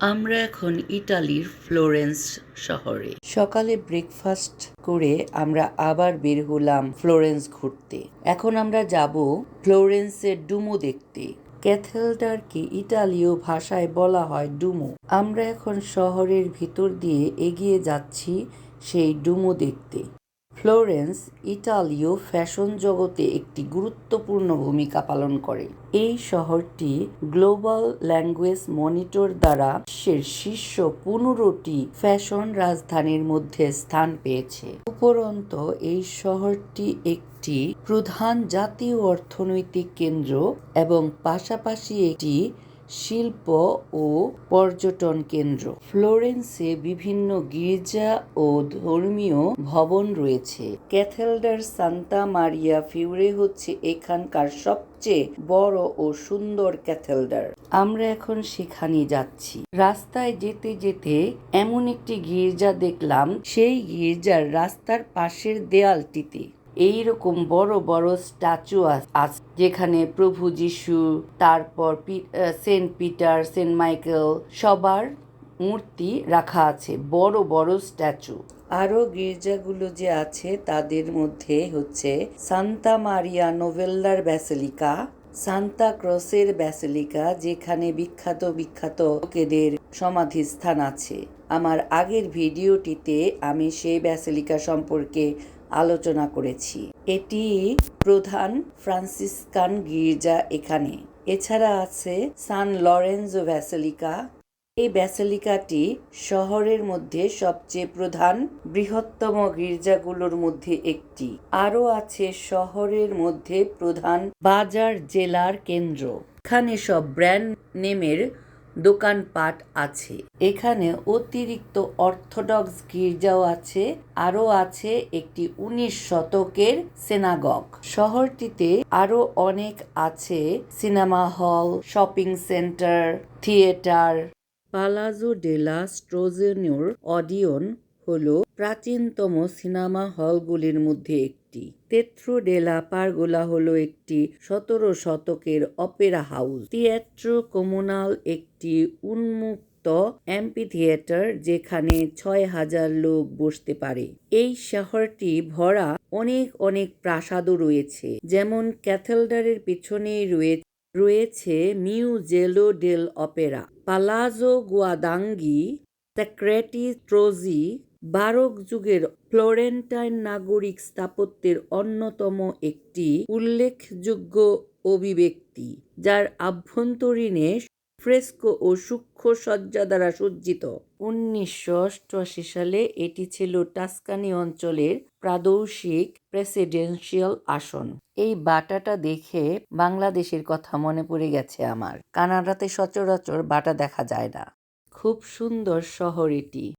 আমরা এখন ইটালির ফ্লোরেন্স শহরে। সকালে ব্রেকফাস্ট করে আমরা আবার বের হলাম ফ্লোরেন্স ঘুরতে। এখন আমরা যাব ফ্লোরেন্সের ডুমো দেখতে। ক্যাথেলডারকে ইটালীয় ভাষায় বলা হয় ডুমো। আমরা এখন শহরের ভিতর দিয়ে এগিয়ে যাচ্ছি সেই ডুমো দেখতে। ফ্লোরেন্স, ইতালীয় ফ্যাশন জগতে একটি গুরুত্বপূর্ণ ভূমিকা পালন করে। এই শহরটি গ্লোবাল ল্যাঙ্গুয়েজ মনিটর দ্বারা বিশ্বের শীর্ষ পনেরোটি ফ্যাশন রাজধানীর মধ্যে স্থান পেয়েছে। উপরন্ত এই শহরটি একটি প্রধান জাতীয় অর্থনৈতিক কেন্দ্র এবং পাশাপাশি একটি শিল্প ও পর্যটন কেন্দ্র। ফ্লোরেন্সে বিভিন্ন গির্জা ও ধর্মীয় ভবন রয়েছে। ক্যাথেলডার সান্তা মারিয়া ফিউরে হচ্ছে এখানকার সবচেয়ে বড় ও সুন্দর ক্যাথেলডার। আমরা এখন সেখানে যাচ্ছি। রাস্তায় যেতে যেতে এমন একটি গির্জা দেখলাম। সেই গির্জার রাস্তার পাশের দেয়ালটিতে। এইরকম বড় বড় স্ট্যাচু আছে যেখানে প্রভু যিশু, তারপর সেন্ট পিটার, সেন্ট মাইকেল সবার মূর্তি রাখা আছে, বড় বড় স্ট্যাচু। আরও গির্জাগুলো যে আছে তাদের মধ্যে হচ্ছে সান্তা মারিয়া নোভেল্লার ব্যাসিলিকা, সান্তা ক্রসের ব্যাসিলিকা, যেখানে বিখ্যাত বিখ্যাত লোকেদের সমাধিস্থান আছে। আমার আগের ভিডিওটিতে আমি সেই ব্যাসিলিকা সম্পর্কে আলোচনা করেছি। এটি প্রধান ফ্রান্সিসকান গির্জা এখানে। এছাড়া আছে সান লরেন্জো ব্যাসিলিকা। এই ব্যাসিলিকাটি শহরের মধ্যে সবচেয়ে প্রধান, বৃহত্তম গির্জাগুলোর মধ্যে একটি। আরও আছে শহরের মধ্যে প্রধান বাজার জেলার কেন্দ্র। এখানে সব ব্র্যান্ড নেমের দোকানপাট আছে। এখানে অতিরিক্ত অর্থোডক্স গির্জাও আছে, আরও আছে একটি উনিশ শতকের সেনাগক শহরটিতে আরও অনেক আছে, cinema hall, shopping centre, theatre. Palazzo della স্ট্রোজেনোর Odeon হলো প্রাচীনতম সিনেমা হলগুলির মধ্যে একটি। তেত্রো ডেলা পারগোলা হলো একটি সতেরো শতকের অপেরা হাউস। তিয়াট্রো কমুনাল একটি উন্মুক্ত অ্যাম্পি থিয়েটার যেখানে ছয় হাজার লোক বসতে পারে। এই শহরটি ভরা অনেক অনেক প্রাসাদও রয়েছে, যেমন ক্যাথেলডারের পিছনেই রয়েছে রয়েছে Museo dell Opera. Palazzo Guadagni Sacrati Strozzi baroque যুগের ফ্লোরেন্টাইন নাগরিক স্থাপত্যের অন্যতম একটি উল্লেখযোগ্য অভিব্যক্তি, যার আভ্যন্তরীণে ফ্রেস্কো ও সূক্ষ্ম সজ্জা দ্বারা সজ্জিত। উনিশশো অষ্টআশি সালে এটি ছিল টাস্কানি অঞ্চলের প্রাদেশিক প্রেসিডেন্সিয়াল আসন। এই বাটাটা দেখে বাংলাদেশের কথা মনে পড়ে গেছে আমার। কানাডাতে সচরাচর বাটা দেখা যায় না। খুব সুন্দর শহর এটি।